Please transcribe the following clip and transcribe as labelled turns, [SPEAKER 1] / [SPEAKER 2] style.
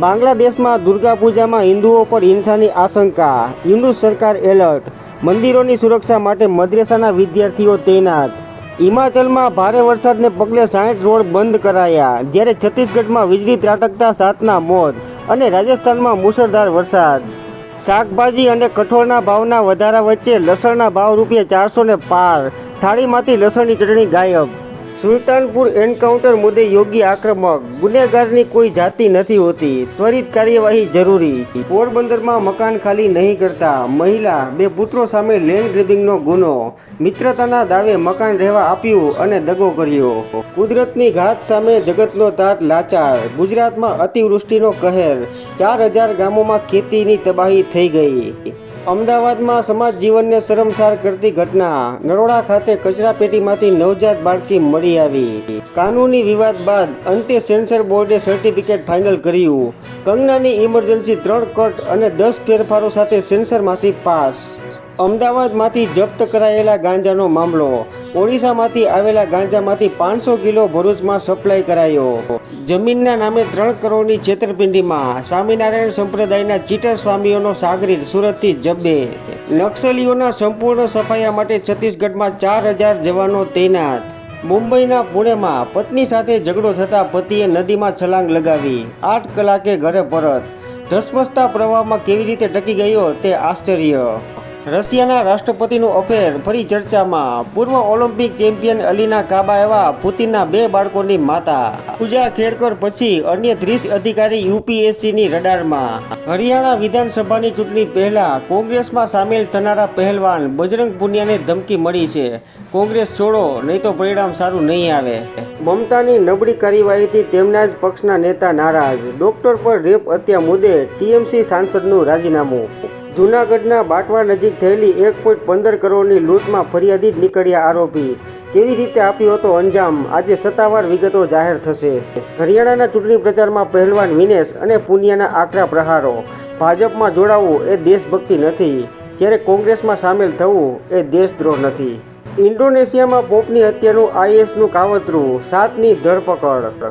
[SPEAKER 1] બાંગ્લાદેશમાં દુર્ગા પૂજામાં હિન્દુઓ પર હિંસાની આશંકા. હિન્દુ સરકાર એલર્ટ. મંદિરોની સુરક્ષા માટે મદ્રેસાના વિદ્યાર્થીઓ તૈનાત. હિમાચલમાં ભારે વરસાદને પગલે સાઠ રોડ બંધ કરાયા. જ્યારે છત્તીસગઢમાં વીજળી ત્રાટકતા સાતના મોત અને રાજસ્થાનમાં મુશળધાર વરસાદ. શાકભાજી અને કઠોળના ભાવના વધારા વચ્ચે લસણના ભાવ રૂપિયા ચારસો ને પાર. થાળીમાંથી લસણની ચટણી ગાયબ. સુલતાનપુર એન્કાઉન્ટર મુદ્દે યોગી આક્રમક. ગુનેગારની કોઈ જાતિ નથી હોતી. ત્વરિત કાર્યવાહી જરૂરી. પોરબંદરમાં મકાન ખાલી નહીં કરતા. મહિલા, બે પુત્રો સામે લેન્ડ ગ્રેબિંગનો ગુનો. મિત્રતાના દાવે મકાન રહેવા આપ્યું અને દગો કર્યો. કુદરતની ઘાત સામે જગતનો તાત લાચાર. ગુજરાતમાં અતિવૃષ્ટિનો કહેર. ચાર હજાર ગામોમાં ખેતીની તબાહી થઈ ગઈ. અમદાવાદમાં સમાજ જીવનને શરમસાર કરતી ઘટના. નરોડા ખાતે કચરા પેટીમાંથી નવજાત બાળકી મળી આવી. કાનૂની વિવાદ બાદ અંતે સેન્સર બોર્ડે સર્ટિફિકેટ ફાઇનલ કર્યું. કંગનાની ઇમરજન્સી ત્રણ કટ અને દસ ફેરફારો સાથે સેન્સરમાંથી પાસ. અમદાવાદમાંથી જપ્ત કરાયેલા ગાંજાનો મામલો. ઓડિશામાંથી આવેલા ગાંજામાંથી પાંચસો કિલો ભરૂચમાં સપ્લાય કરાયો. જમીનના નામે ત્રણ કરોડની છેતરપિંડીમાં. સ્વામિનારાયણ સંપ્રદાયના ચીટર સ્વામીઓનો સાગરીત, સુરતથી જબ્બે. નક્સલીઓના સંપૂર્ણ સફાયા માટે છત્તીસગઢમાં ચાર હજાર જવાનો તૈનાત. મુંબઈના પુણેમાં પત્ની સાથે ઝઘડો થતાં પતિએ નદીમાં છલાંગ લગાવી. આઠ કલાકે ઘરે પરત. ધસમસતા પ્રવાહમાં કેવી રીતે ટકી ગયો તે આશ્ચર્ય. રશિયાના રાષ્ટ્રપતિનું અફેર. ફરી ચર્ચામાં, પૂર્વ ઓલિમ્પિક ચેમ્પિયન અલીના કાબા એવા પુતિનના બે બાળકોની માતા. પૂજા ખેડકર પછી અન્ય ત્રીસ અધિકારી યુપીએસસીની રડારમાં. હરિયાણા વિધાનસભાની ચૂંટણી પહેલા કોંગ્રેસમાં સામેલ થનારા પહેલવાન બજરંગ પુનિયાને ધમકી મળી છે. કોંગ્રેસ છોડો, નહીં તો પરિણામ સારું નહીં આવે. મમતાની નબળી કાર્યવાહીથી તેમના જ પક્ષના નેતા નારાજ. ડોક્ટર પર રેપ હત્યા મુદ્દે ટીએમસી સાંસદનું રાજીનામું. જૂનાગઢના બાટવા નજીક થયેલી એક પોઈન્ટ પંદર કરોડની લૂંટમાં ફરિયાદી નીકળ્યા આરોપી. કેવી રીતે આપ્યો હતો અંજામ. આજે સત્તાવાર વિગતો જાહેર થશે. હરિયાણાના ચૂંટણી પ્રચારમાં પહેલવાન વિનેશ અને પુનિયાના આકરા પ્રહારો. ભાજપમાં જોડાવવું એ દેશભક્તિ નથી. જ્યારે કોંગ્રેસમાં સામેલ થવું એ દેશદ્રોહ નથી. ઇન્ડોનેશિયામાં પોપની હત્યાનું આઈએસનું કાવતરું. સાતની ધરપકડ.